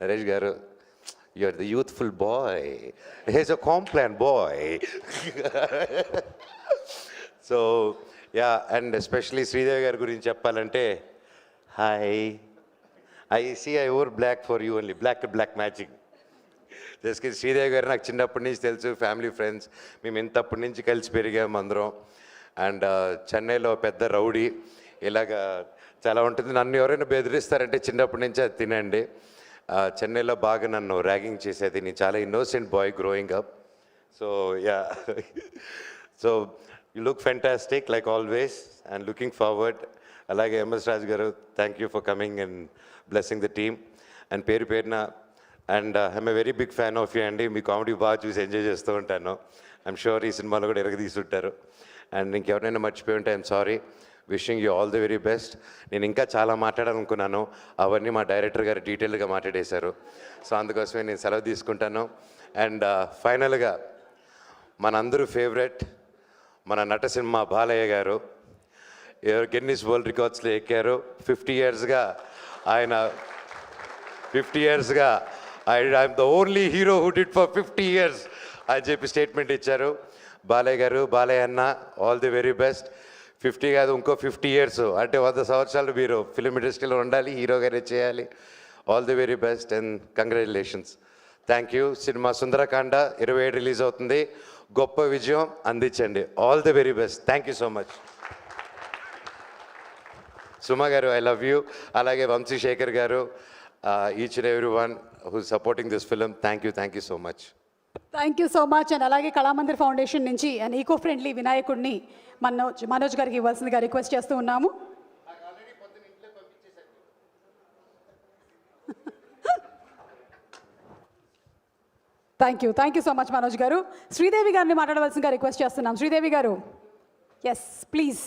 నరేష్ గారు you are the youthful boy has a Complan boy so yeah and especially Sridevi గారి గురించి చెప్పాలంటే hi I see I wore black for you only black black matching just Sridevi గారు నాకు చిన్నప్పటి నుంచి తెలుసు family friends మేము ఇంతప్పటి నుంచి కలిసి పెరిగాము అందరం. అండ్ uh, చెన్నైలో పెద్ద రౌడీ. ఇలాగా చాలా ఉంటుంది. నన్ను ఎవరైనా బెదిరిస్తారంటే చిన్నప్పటి నుంచి అది తినండి. చెన్నైలో బాగా నన్ను ర్యాగింగ్ చేసేది. నేను చాలా innocent boy growing up so yeah so you look fantastic like always and looking forward అలాగే ఎంఎస్ రాజ్ గారు thank you for coming and blessing the team and పేరు పేరున and I'm a very big fan of you అండి మీ comedy బాగా చూసి enjoy చేస్తూ ఉంటాను. ఐఎమ్ షూర్ ఈ సినిమాలో కూడా ఎరగ తీసుంటారు అండ్ ఇంకెవరైనా మర్చిపోయి ఉంటే I'm sorry wishing you all the very best నేను ఇంకా చాలా మాట్లాడాలనుకున్నాను. అవన్నీ మా డైరెక్టర్ గారు డీటెయిల్గా మాట్లాడేశారు. సో అందుకోసమే నేను సెలవు తీసుకుంటాను. అండ్ ఫైనల్గా మనందరూ ఫేవరెట్ మన నట సినిమా బాలయ్య గారు. గిన్నిస్ వరల్డ్ రికార్డ్స్లో ఎక్కారు. ఫిఫ్టీ ఇయర్స్గా ఆయన ఫిఫ్టీ ఇయర్స్గా I I'm the only hero who did for fifty years అని చెప్పి స్టేట్మెంట్ ఇచ్చారు. బాలయ్య గారు బాలయ్య అన్న all the very best. Fifty కాదు ఇంకో ఫిఫ్టీ ఇయర్స్ అంటే వంద సంవత్సరాలు మీరు ఫిలిం ఇండస్ట్రీలో ఉండాలి హీరోగానే చేయాలి. All the very best and congratulations thank you cinema Sundarakanda ఇరవై ఏడు రిలీజ్ అవుతుంది. గొప్ప విజయం అందించండి. All the very best thank you so much Suma garu I love you అలాగే Vamshi Shekhar garu each and every one who supporting this film thank you thank you so much thank you so much and అలాగే Kalamandir foundation నుంచి and eco friendly వినాయకుడిని మనోజ్ మనోజ్ గారికి ఇవ్వాల్సిందిగా request చేస్తూ ఉన్నాము. Thank you thank you so much Manoj garu Sridevi గారిని మాట్లాడవలసిందిగా request చేస్తున్నాం. శ్రీదేవి గారు ఎస్ ప్లీజ్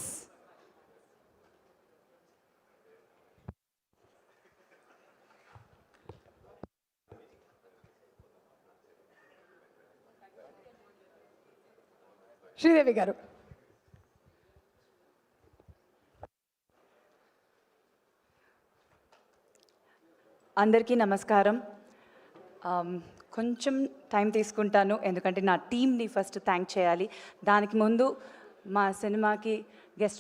శ్రీదేవి గారు. అందరికీ నమస్కారం. కొంచెం టైం తీసుకుంటాను ఎందుకంటే నా టీంని ఫస్ట్ థ్యాంక్ చేయాలి. దానికి ముందు మా సినిమాకి